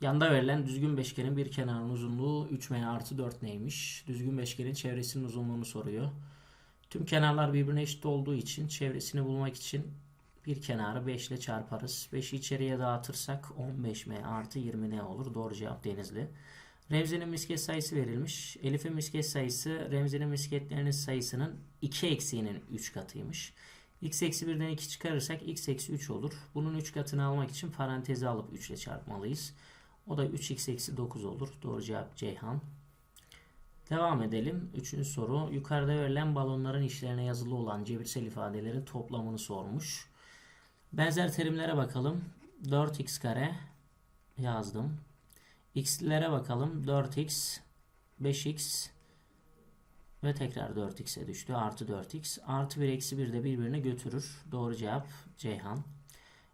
Yanda verilen düzgün beşgenin bir kenarının uzunluğu 3m artı 4 neymiş? Düzgün beşgenin çevresinin uzunluğunu soruyor. Tüm kenarlar birbirine eşit olduğu için çevresini bulmak için bir kenarı 5 ile çarparız. 5'i içeriye dağıtırsak 15m artı 20n olur. Doğru cevap Denizli. Remzi'nin misket sayısı verilmiş. Elif'in misket sayısı Remzi'nin misketlerinin sayısının 2 eksiğinin 3 katıymış. x eksi 1'den 2 çıkarırsak x eksi 3 olur. Bunun 3 katını almak için parantezi alıp 3 ile çarpmalıyız. O da 3x eksi 9 olur. Doğru cevap Ceyhan. Devam edelim. Üçüncü soru. Yukarıda verilen balonların içlerine yazılı olan cebirsel ifadelerin toplamını sormuş. Benzer terimlere bakalım. 4x kare yazdım. x'lere bakalım. 4x, 5x ve tekrar 4x'e düştü. Artı 4x. Artı 1 eksi 1 de birbirini götürür. Doğru cevap Ceyhan.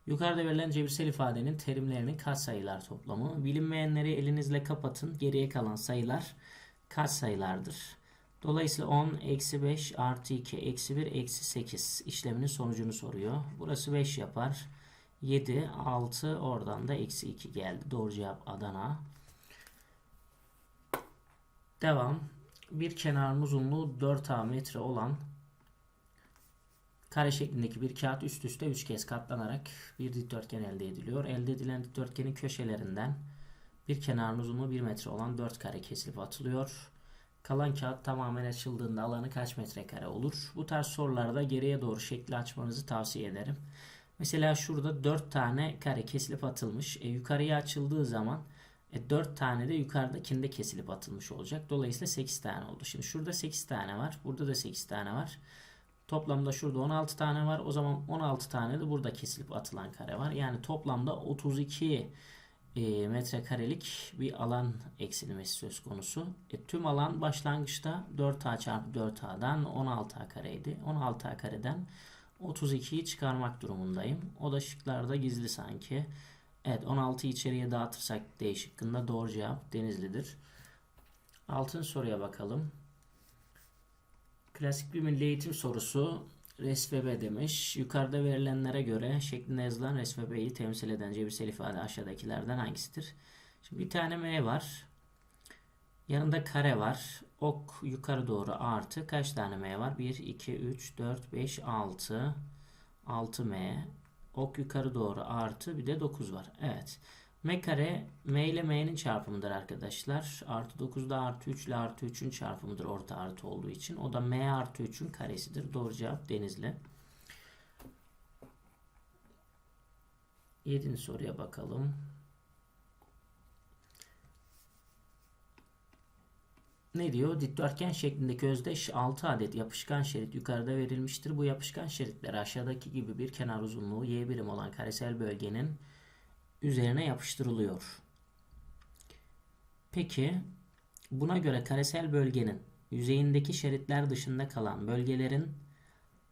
Yukarıda verilen cebirsel ifadenin terimlerinin katsayılar toplamı. Bilinmeyenleri elinizle kapatın. Geriye kalan sayılar katsayılardır. Dolayısıyla 10 eksi 5 artı 2 eksi 1 eksi 8 işleminin sonucunu soruyor. Burası 5 yapar. 7, 6 oradan da eksi 2 geldi. Doğru cevap Adana. Devam. Bir kenarın uzunluğu 4A metre olan kare şeklindeki bir kağıt üst üste 3 kez katlanarak bir dikdörtgen elde ediliyor. Elde edilen dikdörtgenin köşelerinden bir kenarın uzunluğu 1 metre olan 4 kare kesilip atılıyor. Kalan kağıt tamamen açıldığında alanı kaç metrekare olur? Bu tarz sorularda geriye doğru şekli açmanızı tavsiye ederim. Mesela şurada 4 tane kare kesilip atılmış. E, yukarıya açıldığı zaman e, 4 tane de yukarıdakinde kesilip atılmış olacak. Dolayısıyla 8 tane oldu. Şimdi şurada 8 tane var. Burada da 8 tane var. Toplamda şurada 16 tane var. O zaman 16 tane de burada kesilip atılan kare var. Yani toplamda 32 e, metrekarelik bir alan eksilmesi söz konusu. E, tüm alan başlangıçta 4A çarpı 4A'dan 16A kareydi. 16A kareden 32'yi çıkarmak durumundayım. O da şıklarda gizli sanki. Evet 16'yı içeriye dağıtırsak D şıkkında doğru cevap Denizli'dir. Altın soruya bakalım. Klasik bir milli eğitim sorusu. RESVB demiş. Yukarıda verilenlere göre şeklinde yazılan RESVB'yi temsil eden cebirsel ifade aşağıdakilerden hangisidir? Şimdi bir tane M var. Yanında kare var. Ok yukarı doğru artı. Kaç tane M var? 1, 2, 3, 4, 5, 6. 6M. Ok yukarı doğru artı. Bir de 9 var. Evet. M kare M ile M'nin çarpımıdır arkadaşlar. Artı 9 da artı 3 ile artı 3'ün çarpımıdır orta artı olduğu için. O da M artı 3'ün karesidir. Doğru cevap Denizli. 7. soruya bakalım. Ne diyor? Dikdörtgen şeklindeki özdeş 6 adet yapışkan şerit yukarıda verilmiştir. Bu yapışkan şeritler aşağıdaki gibi bir kenar uzunluğu y birim olan karesel bölgenin üzerine yapıştırılıyor. Peki buna göre karesel bölgenin yüzeyindeki şeritler dışında kalan bölgelerin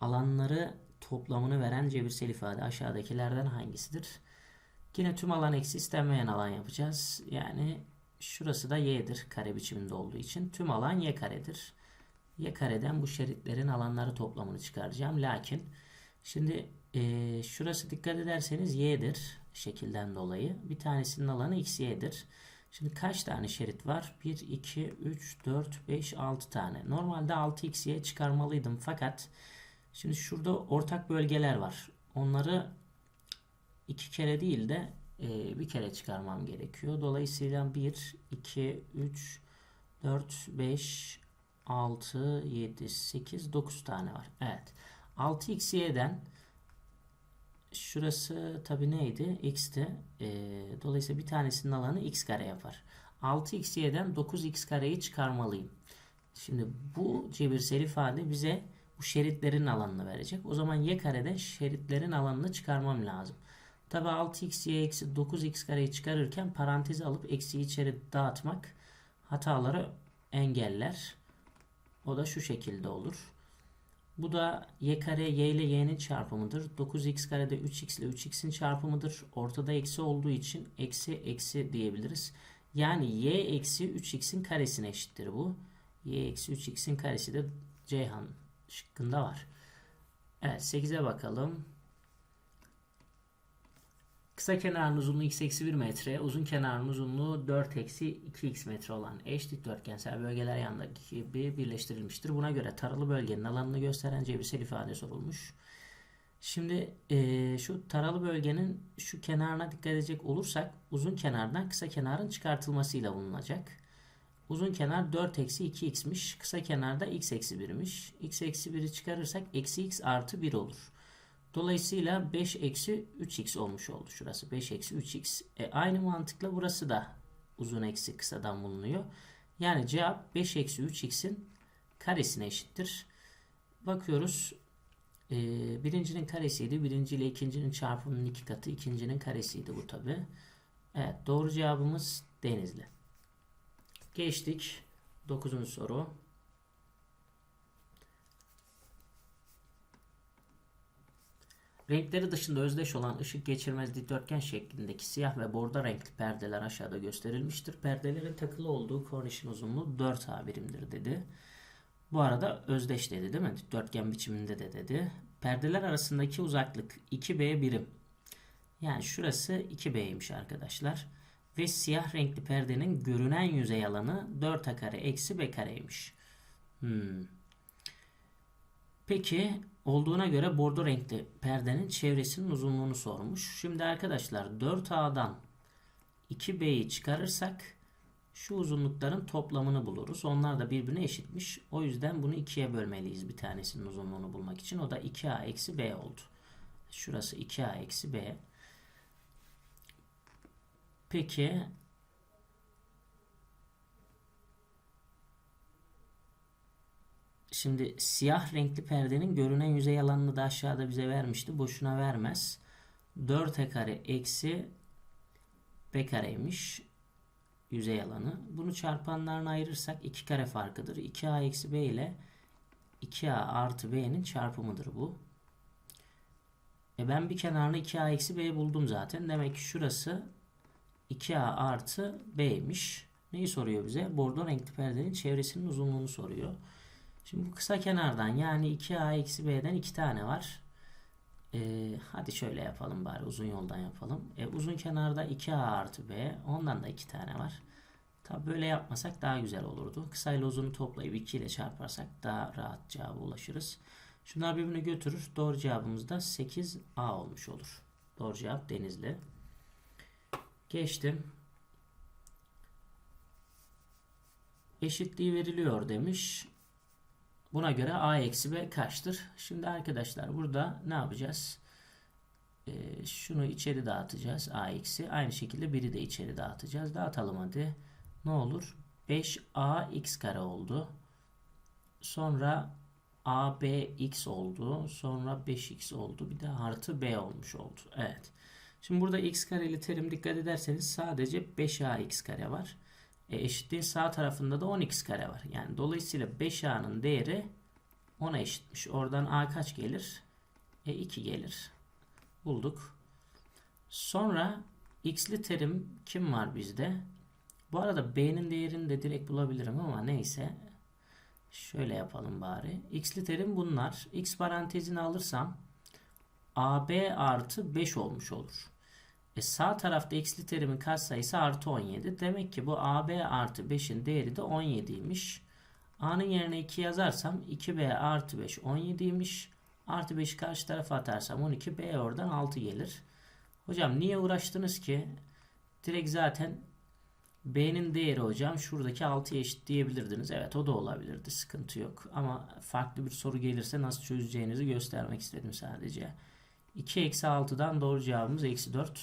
alanları toplamını veren cebirsel ifade aşağıdakilerden hangisidir? Yine tüm alan eksi istenmeyen alan yapacağız. Yani şurası da y'dir kare biçiminde olduğu için. Tüm alan y karedir. Y kareden bu şeritlerin alanları toplamını çıkaracağım. Lakin şimdi e, şurası dikkat ederseniz y'dir şekilden dolayı. Bir tanesinin alanı x y'dir. Şimdi kaç tane şerit var? 1, 2, 3, 4, 5, 6 tane. Normalde 6x'ye çıkarmalıydım fakat şimdi şurada ortak bölgeler var. Onları iki kere değil de e, bir kere çıkarmam gerekiyor. Dolayısıyla 1, 2, 3, 4, 5, 6, 7, 8, 9 tane var. Evet. 6xy'den şurası tabi neydi? x'ti. E, dolayısıyla bir tanesinin alanı x kare yapar. 6xy'den 9x kareyi çıkarmalıyım. Şimdi bu cebirsel ifade bize bu şeritlerin alanını verecek. O zaman y kareden şeritlerin alanını çıkarmam lazım. Tabi 6x y eksi 9x kareyi çıkarırken parantezi alıp eksiği içeri dağıtmak hataları engeller. O da şu şekilde olur. Bu da y kare y ile y'nin çarpımıdır. 9x kare de 3x ile 3x'in çarpımıdır. Ortada eksi olduğu için eksi eksi diyebiliriz. Yani y eksi 3x'in karesine eşittir bu. y eksi 3x'in karesi de Ceyhan şıkkında var. Evet 8'e bakalım. Kısa kenarın uzunluğu x eksi 1 metre, uzun kenarın uzunluğu 4 eksi 2x metre olan eş dikdörtgensel bölgeler yanındaki gibi birleştirilmiştir. Buna göre taralı bölgenin alanını gösteren cebirsel ifade sorulmuş. Şimdi eee, şu taralı bölgenin şu kenarına dikkat edecek olursak uzun kenardan kısa kenarın çıkartılmasıyla bulunacak. Uzun kenar 4 eksi 2x'miş. Kısa kenarda x eksi 1'miş. x eksi 1'i çıkarırsak eksi x artı 1 olur. Dolayısıyla 5 eksi 3x olmuş oldu şurası. 5 eksi 3x. E, aynı mantıkla burası da uzun eksi kısadan bulunuyor. Yani cevap 5 eksi 3x'in karesine eşittir. Bakıyoruz. E, birincinin karesiydi. Birinci ile ikincinin çarpımının iki katı. ikincinin karesiydi bu tabi. Evet doğru cevabımız Denizli. Geçtik. 9. soru. Renkleri dışında özdeş olan ışık geçirmez dikdörtgen şeklindeki siyah ve bordo renkli perdeler aşağıda gösterilmiştir. Perdelerin takılı olduğu kornişin uzunluğu 4A birimdir dedi. Bu arada özdeş dedi değil mi? Dikdörtgen biçiminde de dedi. Perdeler arasındaki uzaklık 2B birim. Yani şurası 2B'ymiş arkadaşlar. Ve siyah renkli perdenin görünen yüzey alanı 4A kare eksi B kareymiş. Hmm. Peki olduğuna göre bordo renkli perdenin çevresinin uzunluğunu sormuş. Şimdi arkadaşlar 4A'dan 2B'yi çıkarırsak şu uzunlukların toplamını buluruz. Onlar da birbirine eşitmiş. O yüzden bunu ikiye bölmeliyiz bir tanesinin uzunluğunu bulmak için. O da 2A eksi B oldu. Şurası 2A eksi B. Peki Şimdi siyah renkli perdenin görünen yüzey alanını da aşağıda bize vermişti. Boşuna vermez. 4 kare eksi b kareymiş yüzey alanı. Bunu çarpanlarına ayırırsak 2 kare farkıdır. 2a eksi b ile 2a artı b'nin çarpımıdır bu. E ben bir kenarını 2a eksi b buldum zaten. Demek ki şurası 2a artı b'ymiş. Neyi soruyor bize? Bordo renkli perdenin çevresinin uzunluğunu soruyor. Şimdi bu kısa kenardan yani 2a eksi b'den 2 tane var. Ee, hadi şöyle yapalım bari uzun yoldan yapalım. E, uzun kenarda 2a artı b ondan da 2 tane var. Tabi böyle yapmasak daha güzel olurdu. Kısa ile uzunu toplayıp 2 ile çarparsak daha rahat cevaba ulaşırız. Şunlar birbirini götürür. Doğru cevabımız da 8a olmuş olur. Doğru cevap Denizli. Geçtim. Eşitliği veriliyor demiş. Buna göre a eksi b kaçtır? Şimdi arkadaşlar burada ne yapacağız? Ee, şunu içeri dağıtacağız. a eksi. Aynı şekilde biri de içeri dağıtacağız. Dağıtalım hadi. Ne olur? 5a x kare oldu. Sonra a b x oldu. Sonra 5x oldu. Bir de artı b olmuş oldu. Evet. Şimdi burada x kareli terim dikkat ederseniz sadece 5a x kare var. E, eşitliğin sağ tarafında da 10x kare var. Yani dolayısıyla 5a'nın değeri 10'a eşitmiş. Oradan a kaç gelir? E 2 gelir. Bulduk. Sonra x'li terim kim var bizde? Bu arada b'nin değerini de direkt bulabilirim ama neyse. Şöyle yapalım bari. x'li terim bunlar. x parantezini alırsam ab artı 5 olmuş olur. E sağ tarafta x'li terimin katsayısı artı 17. Demek ki bu AB artı 5'in değeri de 17'ymiş. A'nın yerine 2 yazarsam 2B artı 5 17'ymiş. Artı 5'i karşı tarafa atarsam 12. B oradan 6 gelir. Hocam niye uğraştınız ki? Direkt zaten B'nin değeri hocam şuradaki 6'ya eşit diyebilirdiniz. Evet o da olabilirdi. Sıkıntı yok. Ama farklı bir soru gelirse nasıl çözeceğinizi göstermek istedim sadece. 2 eksi 6'dan doğru cevabımız eksi 4.